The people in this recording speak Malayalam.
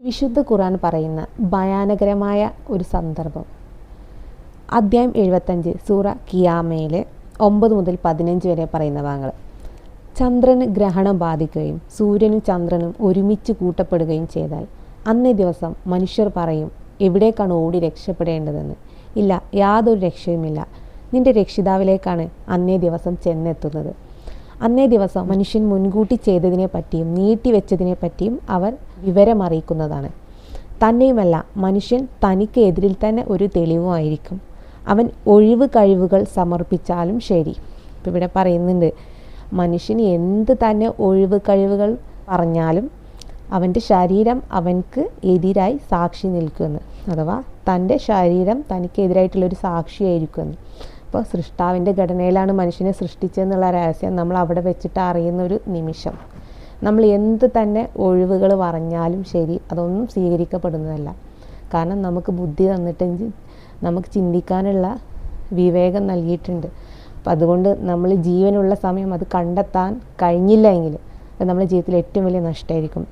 വിശുദ്ധ ഖുറാൻ പറയുന്ന ഭയാനകരമായ ഒരു സന്ദർഭം. അദ്ധ്യായം എഴുപത്തഞ്ച് സൂറ കിയാമയിലെ ഒമ്പത് മുതൽ പതിനഞ്ച് വരെ പറയുന്ന ഭാഗങ്ങൾ ചന്ദ്രന് ഗ്രഹണം ബാധിക്കുകയും സൂര്യനും ചന്ദ്രനും ഒരുമിച്ച് കൂട്ടപ്പെടുകയും ചെയ്താൽ അന്നേ ദിവസം മനുഷ്യർ പറയും എവിടേക്കാണ് ഓടി രക്ഷപ്പെടേണ്ടതെന്ന്? ഇല്ല യാതൊരു രക്ഷയുമില്ല. നിന്റെ രക്ഷിതാവിലേക്കാണ് അന്നേ ദിവസം ചെന്നെത്തുന്നത്. അന്നേ ദിവസം മനുഷ്യൻ മുൻകൂട്ടി ചെയ്തതിനെ പറ്റിയും നീട്ടിവെച്ചതിനെ പറ്റിയും അവർ വിവരമറിയിക്കുന്നതാണ് തന്നെയുമല്ല മനുഷ്യൻ തനിക്ക് എതിരിൽ തന്നെ ഒരു തെളിവുമായിരിക്കും അവൻ ഒഴിവ് കഴിവുകൾ സമർപ്പിച്ചാലും ശരി. ഇപ്പം ഇവിടെ പറയുന്നുണ്ട് മനുഷ്യൻ എന്ത് തന്നെ ഒഴിവ് കഴിവുകൾ പറഞ്ഞാലും അവന്റെ ശരീരം അവൻക്ക് എതിരായി സാക്ഷി നിൽക്കുമെന്ന് അഥവാ തന്റെ ശരീരം തനിക്കെതിരായിട്ടുള്ളൊരു സാക്ഷിയായിരിക്കുമെന്ന് അപ്പോൾ സൃഷ്ടാവിന്റെ ഘടനയിലാണ് മനുഷ്യനെ സൃഷ്ടിച്ചതെന്നുള്ള രഹസ്യം നമ്മൾ അവിടെ വെച്ചിട്ട് അറിയുന്ന ഒരു നിമിഷം. നമ്മൾ എന്ത് തന്നെ ഒഴിവുകൾ പറഞ്ഞാലും ശരി അതൊന്നും സ്വീകരിക്കപ്പെടുന്നതല്ല. കാരണം നമുക്ക് ബുദ്ധി തന്നിട്ടെങ്കിൽ നമുക്ക് ചിന്തിക്കാനുള്ള വിവേകം നൽകിയിട്ടുണ്ട്. അപ്പം അതുകൊണ്ട് നമ്മൾ ജീവനുള്ള സമയം അത് കണ്ടെത്താൻ കഴിഞ്ഞില്ല എങ്കിൽ അത് നമ്മുടെ ജീവിതത്തിൽ ഏറ്റവും വലിയ നഷ്ടമായിരിക്കും.